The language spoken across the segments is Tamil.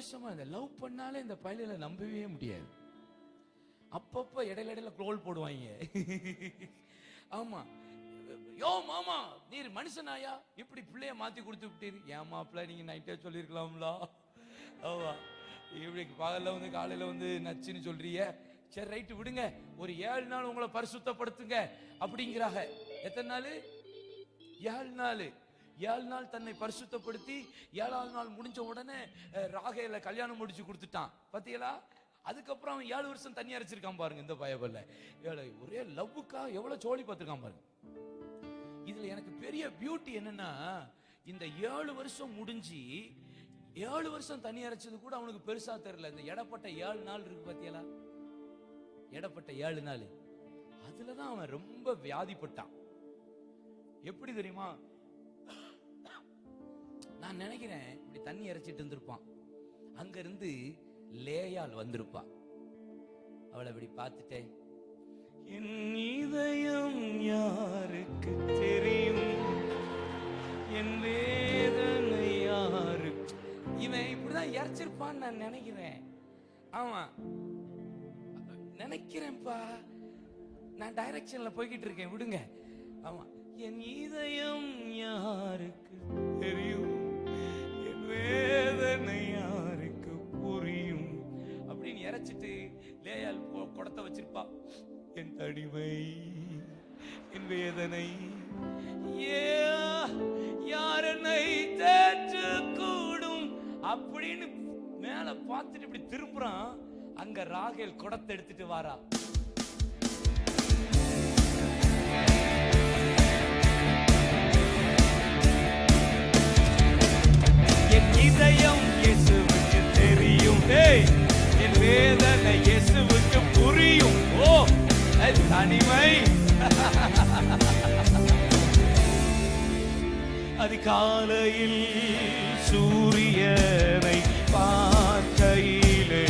வருஷமா இந்த லவ் பண்ணாலே இந்த பயலில நம்பவே முடியாது. அப்பப்போ இடையில இடையில க்ரோல் போடுவாங்க. ஆமா. யோ மாமா நீர் மனுஷனாயா? இப்படி பிள்ளைய மாத்தி கொடுத்து விட்டீர். ஏன் மாப்பிள்ள நீங்க நைட்டே சொல்லிருக்கலாம்ல? ஆமா. இப்படி பகல்ல வந்து காலையில வந்து நச்சுன்னு சொல்றிய சரி ரைட்டு விடுங்க. ஒரு ஏழு நாள் உங்களை பரிசுத்தப்படுத்துங்க. அப்படிங்கிறாங்க. எத்தனை நாள்? ஏழு நாள். ஏழு நாள் தன்னை பரிசுத்தப்படுத்தி ஏழாவது நாள் முடிஞ்ச உடனே ராகையில கல்யாணம் முடிச்சு கொடுத்துட்டான். பாத்தீங்களா? அதுக்கப்புறம் அவன் ஏழு வருஷம் தண்ணி அரைச்சிருக்கான் பாருங்க இந்த பயபல்ல ஏழை ஒரே லவ்வுக்கா எவ்வளவு சோழி பார்த்துருக்கான் பாருங்க. இதுல எனக்கு பெரிய பியூட்டி என்னன்னா இந்த ஏழு வருஷம் முடிஞ்சு ஏழு வருஷம் தண்ணி அரைச்சது கூட அவனுக்கு பெருசா தெரியல. இந்த இடப்பட்ட ஏழு நாள் இருக்கு பாத்தியலா இடப்பட்ட ஏழு நாள். அதுலதான் அவன் ரொம்ப வியாதிப்பட்டான். எப்படி தெரியுமா? நான் நினைக்கிறேன் இப்படி தண்ணி இறைச்சிட்டு இருந்திருப்பான். அங்க இருந்து லேயால் வந்திருப்பான் அவளை இப்படி பார்த்துட்டேன். என் இதயம் யாருக்கு தெரியும்? என் வேதனை யாருக்கு? இவன் இப்படிதான் இறைச்சிருப்பான்னு நான் நினைக்கிறேன். ஆமா. நினைக்கிறேன்ப்பா. நான் டைரக்ஷன்ல போய்கிட்டு இருக்கேன். விடுங்க. ஆமா. என் இதயம் யாருக்கு தெரியும்? வேதனை யாருக்கு புரியும்? அப்படின்னு இறைச்சிட்டு லேயால் குடத்தை வச்சிருப்பா. என் தடிமை என் வேதனை ஏ யார் என்னை தேற்று கூடும் அப்படின்னு மேல பார்த்துட்டு இப்படி திரும்புறான். அங்க ராகேல் குடத்தை எடுத்துட்டு வாரா. தனிமை. அதிகாலையில் சூரியனை பார்க்கையிலே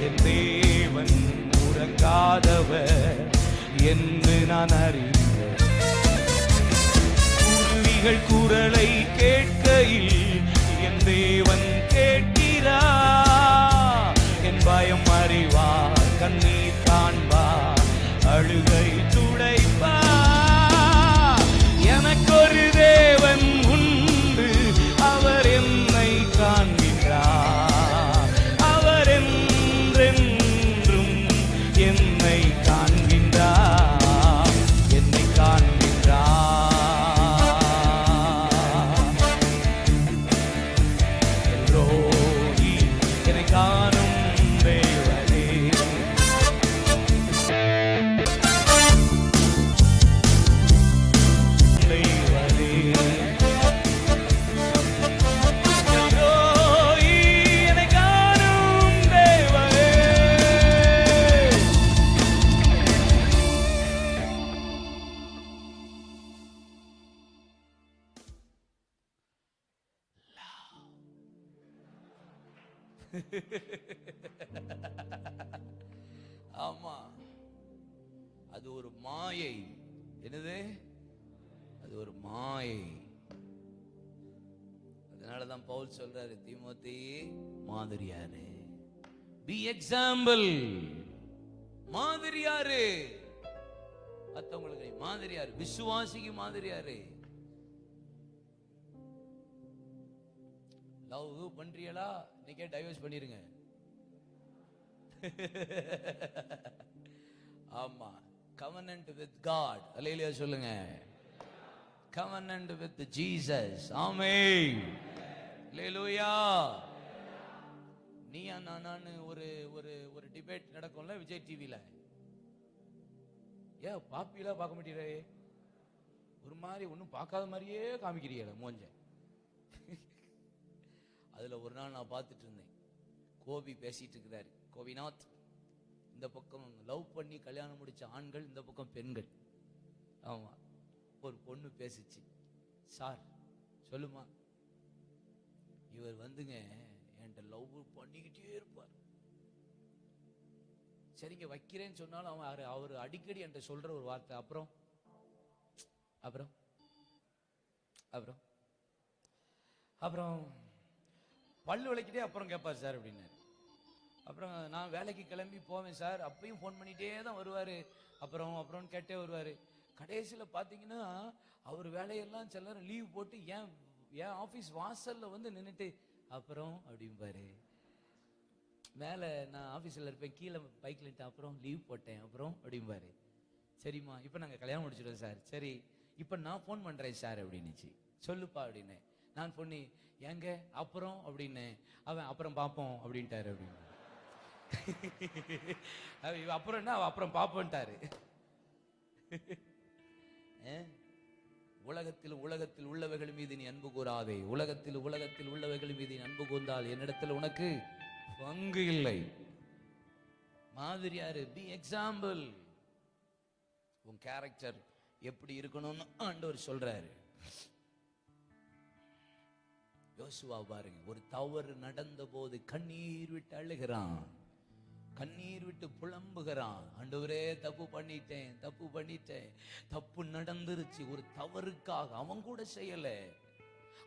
என் தேவன் உறங்காதவர் என்று நான் அறிந்தேன். குருவிகள் குரலை கே ஆமா. அது ஒரு மாயை. என்னது? அது ஒரு மாயை. அதனாலதான் பவுல் சொல்றாரு தீமோத்தி மாதிரியாரு. பி எக்ஸாம்பிள் மாதிரியாரு. மத்தவங்களுக்கு மாதிரியாரு. விசுவாசிக்கு மாதிரியாரு. லவ் பண்றீங்களா இன்னைக்கே டைவர்ஸ் பண்ணிருங்க. ஆமா. கவனன்ட் வித் காட் அலையிலேயே சொல்லுங்க. கவனன்ட் வித் ஜீசஸ் ஆமே லேலூயா நீயா நானான்னு ஒரு ஒரு ஒரு டிபேட் நடக்கும்ல விஜய் டிவியில் ஏ பாப்பிலாம் பார்க்க மாட்டேங்கிறே ஒரு மாதிரி ஒன்றும் பார்க்காத மாதிரியே காமிக்கிறீங்கள மூஞ்ச. ஒரு நாள் நான் பார்த்துட்டு இருந்தேன். கோபி பேசிட்டு இருக்கிறாரு. கோபிநாத் இந்த பக்கம் லவ் பண்ணி கல்யாணம் முடிச்ச ஆண்கள் இந்த பக்கம் பெண்கள். ஆமா ஒரு பொண்ணு பேசிச்சு. சார் சொல்லுமா? இவர் வந்துங்க என்கிட்ட லவ் பண்ணிக்கிட்டே இருப்பார். சரிங்க வைக்கிறேன்னு சொன்னாலும் அவன் அவர் அடிக்கடி என்கிட்ட சொல்ற ஒரு வார்த்தை. அப்புறம் அப்புறம் அப்புறம் அப்புறம் பல்லு விளக்கிட்டே அப்புறம் கேட்பார் சார் அப்படின்னாரு. அப்புறம் நான் வேலைக்கு கிளம்பி போவேன் சார். அப்பயும் ஃபோன் பண்ணிகிட்டே தான் வருவார். அப்புறம் அப்புறம் கேட்டே வருவார். கடைசியில் பார்த்தீங்கன்னா அவர் வேலையெல்லாம் சிலரும் லீவ் போட்டு ஏன் என் ஆஃபீஸ் வாசலில் வந்து நின்றுட்டு அப்புறம் அப்படிம்பாரு. மேலே நான் ஆஃபீஸில் இருப்பேன். கீழே பைக்கில் அப்புறம் லீவ் போட்டேன். அப்புறம் அப்படிம்பாரு. சரிம்மா இப்போ நாங்கள் கல்யாணம் முடிச்சிடுவோம் சார். சரி இப்போ நான் ஃபோன் பண்ணுறேன் சார் அப்படின்னுச்சு. சொல்லுப்பா அப்படின்னு நான் பொண்ணு ஏங்க அப்புறம்? அப்படின்னு. அவன் அப்புறம் பார்ப்போம் அப்படின்ட்டாரு அப்படின்னு. இவன் அப்புறம் என்ன? அப்புறம் பார்ப்போன்ட்டாரு ஏ? உலகத்தில் உலகத்தில் உள்ளவைகள் மீது நீ அன்பு கூறாதே. உலகத்தில் உலகத்தில் உள்ளவைகள் மீது நீ அன்பு கூர்ந்தால் என்னிடத்தில் உனக்கு பங்கு இல்லை. மாதிரியாரு பி எக்ஸாம்பிள் உன் கேரக்டர் எப்படி இருக்கணும்னு ஆண்டவர் சொல்றாரு. யோசுவா பாருங்க. ஒரு தவறு நடந்த போது கண்ணீர் விட்டு அழுகிறான். கண்ணீர் விட்டு புலம்புகிறான். ஆண்டவரே தப்பு பண்ணிட்டேன் தப்பு பண்ணிட்டேன். தப்பு நடந்துருச்சு. ஒரு தவறுக்காக அவன் கூட செய்யல.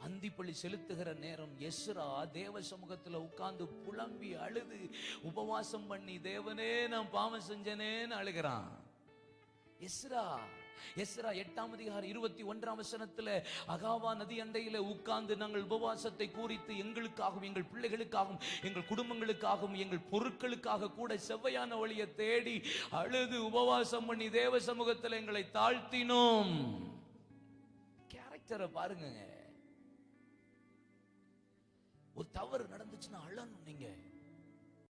அந்திப்பள்ளி செலுத்துகிற நேரம் எஸ்ரா தேவ சமூகத்துல உட்கார்ந்து புலம்பி அழுது உபவாசம் பண்ணி தேவனே நான் பாவம் செஞ்சனேன்னு அழுகிறான். எஸ்ரா எஸ்ரா எட்டாம் அதிகாரம் இருபத்தி ஒன்றாம் வசனத்துல அகாவா நதி அண்டையில உட்கார்ந்து நாங்கள் உபவாசத்தை கூறித்து எங்களுக்காகவும் எங்கள் பிள்ளைகளுக்காகவும் எங்கள் குடும்பங்களுக்காகவும் எங்கள் பொருட்களுக்காக கூட செவ்வையான வழியை தேடி அழுது உபவாசம் பண்ணி தேவ சமூகத்தில் எங்களை தாழ்த்தினோம். கேரக்டரை பாருங்க. ஒரு தவறு நடந்துச்சுன்னா அழணும் நீங்க.